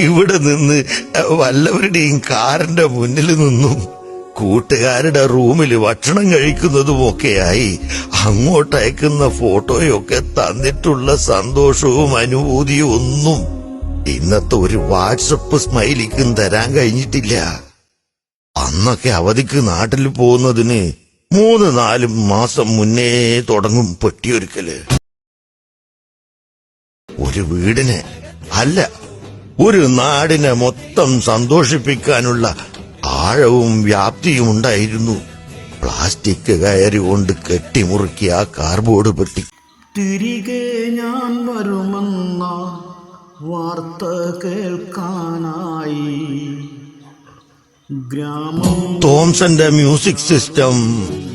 ഇവിടെ നിന്ന് വല്ലവരുടെയും കാറിന്റെ മുന്നിൽ നിന്നും കൂട്ടുകാരുടെ റൂമിൽ ഭക്ഷണം കഴിക്കുന്നതുമൊക്കെയായി അങ്ങോട്ടയക്കുന്ന ഫോട്ടോയൊക്കെ തന്നിട്ടുള്ള സന്തോഷവും അനുഭൂതിയും ഒന്നും ഇന്നത്തെ ഒരു വാട്സപ്പ് സ്മൈലിക്കും തരാൻ കഴിഞ്ഞിട്ടില്ല. അന്നൊക്കെ അവധിക്ക് നാട്ടിൽ പോകുന്നതിന് മൂന്ന് നാല് മാസം മുന്നേ തുടങ്ങും പെട്ടിയൊരുക്കൽ. ഒരു വീടിനെ അല്ല ഒരു നാടിനെ മൊത്തം സന്തോഷിപ്പിക്കാനുള്ള ആഴവും വ്യാപ്തിയും ഉണ്ടായിരുന്നു. പ്ലാസ്റ്റിക് കയറി കൊണ്ട് കെട്ടിമുറുക്കിയ ആ കാർബോർഡ് പെട്ടി. തിരികെ ഞാൻ വരുമെന്ന വാർത്ത കേൾക്കാനായി. ഗ്രാമം തോംസന്റെ music system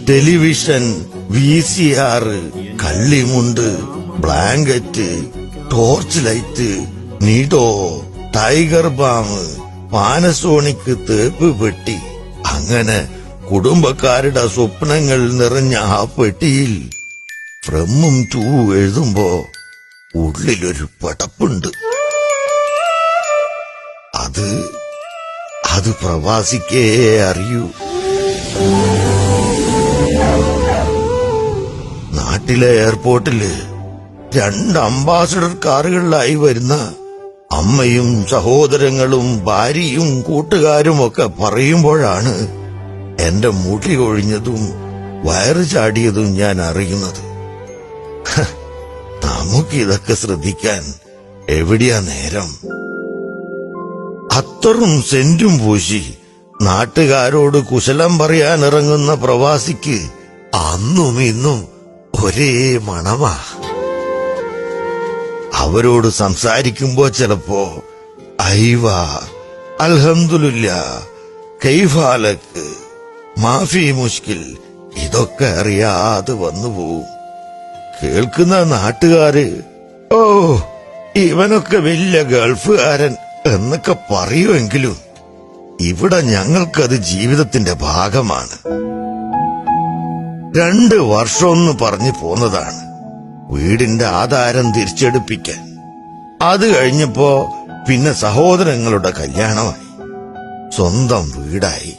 television V C R കള്ളിമുണ്ട് blanket torch light Nido tiger balm Panasonic തേപ്പ് പെട്ടി. അങ്ങനെ കുടുംബക്കാരുടെ സ്വപ്നങ്ങൾ നിറഞ്ഞ ആ പെട്ടിയിൽ ഫ്രമും ടൂ എഴുതുമ്പോ ഉള്ളിലൊരു പടപ്പുണ്ട്. അത് അത് പ്രവാസിക്കേ അറിയൂ. നാട്ടിലെ എയർപോർട്ടിൽ രണ്ട് അംബാസഡർ കാറുകളിലായി വരുന്ന അമ്മയും സഹോദരങ്ങളും ഭാര്യയും കൂട്ടുകാരും ഒക്കെ പറയുമ്പോഴാണ് എന്റെ മുടി കൊഴിഞ്ഞതും വയറ് ചാടിയതും ഞാൻ അറിയുന്നത്. നമുക്കിതൊക്കെ ശ്രദ്ധിക്കാൻ എവിടെയാ നേരം? അത്തറും സെന്റും പൂശി നാട്ടുകാരോട് കുശലം പറയാനിറങ്ങുന്ന പ്രവാസിക്ക് അന്നും ഇന്നും ഒരേ മണമാ. അവരോട് സംസാരിക്കുമ്പോ ചിലപ്പോ ഐവ അൽഹംദുലില്ല കൈഫാലക്ക് മാഫി മുഷ്കിൽ ഇതൊക്കെ അറിയാതെ വന്നു പോവും. കേൾക്കുന്ന നാട്ടുകാര് ഓ ഇവനൊക്കെ വലിയ ഗൾഫുകാരൻ എന്നൊക്കെ പറയുമെങ്കിലും ഇവിടെ ഞങ്ങൾക്കത് ജീവിതത്തിന്റെ ഭാഗമാണ്. രണ്ട് വർഷമെന്ന് പറഞ്ഞു പോന്നതാണ്. വീടിന്റെ ആധാരം തിരിച്ചെടുപ്പിക്കാൻ. അത് കഴിഞ്ഞപ്പോ പിന്നെ സഹോദരങ്ങളുടെ കല്യാണമായി. സ്വന്തം വീടായി.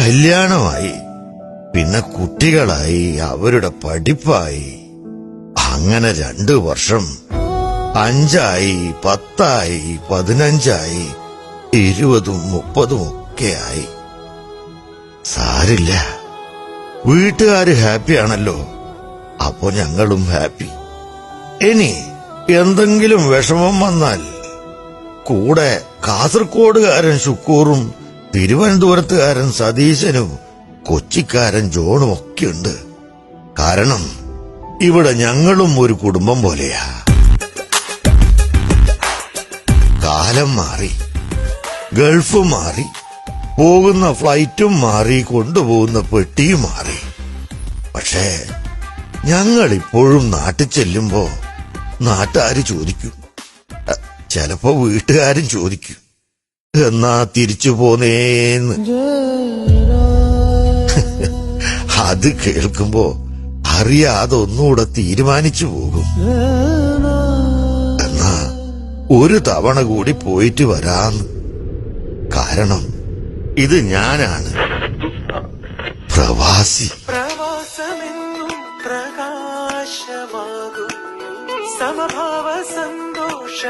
കല്യാണമായി. പിന്നെ കുട്ടികളായി അവരുടെ പഠിപ്പായി. അങ്ങനെ രണ്ടു വർഷം. അഞ്ചായി പത്തായി പതിനഞ്ചായി ഇരുപതും മുപ്പതും ആയി. സാരില്ല. വീട്ടുകാര് ഹാപ്പിയാണല്ലോ. അപ്പോ ഞങ്ങളും ഹാപ്പി. ഇനി എന്തെങ്കിലും വിഷമം വന്നാൽ കൂടെ കാസർഗോഡുകാരൻ ശുക്കൂറും തിരുവനന്തപുരത്തുകാരൻ സതീശനും കൊച്ചിക്കാരൻ ജോണും ഒക്കെ ഉണ്ട് കാരണം ഇവിടെ ഞങ്ങളും ഒരു കുടുംബം പോലെയാ. കാലം മാറി ഗൾഫ് മാറി പോകുന്ന ഫ്ലൈറ്റും മാറി കൊണ്ടുപോകുന്ന പെട്ടിയും മാറി. പക്ഷേ ഞങ്ങൾ ഇപ്പോഴും നാട്ടിൽ ചെല്ലുമ്പോ നാട്ടുകാര് ചോദിക്കും. ചിലപ്പോ വീട്ടുകാരും ചോദിക്കും. എന്നാ തിരിച്ചു പോന്നേന്ന്. അത് കേൾക്കുമ്പോ അറിയാതെ ഒന്നുകൂടെ തീരുമാനിച്ചു പോകും. എന്നാ ഒരു തവണ കൂടി പോയിട്ട് വരാന്ന്. കാരണം ഇത് ഞാനാണ്. പ്രവാസി. പ്രവാസമെന്നും प्रकाशमागु समभाव सन्तोषसल्लाभम्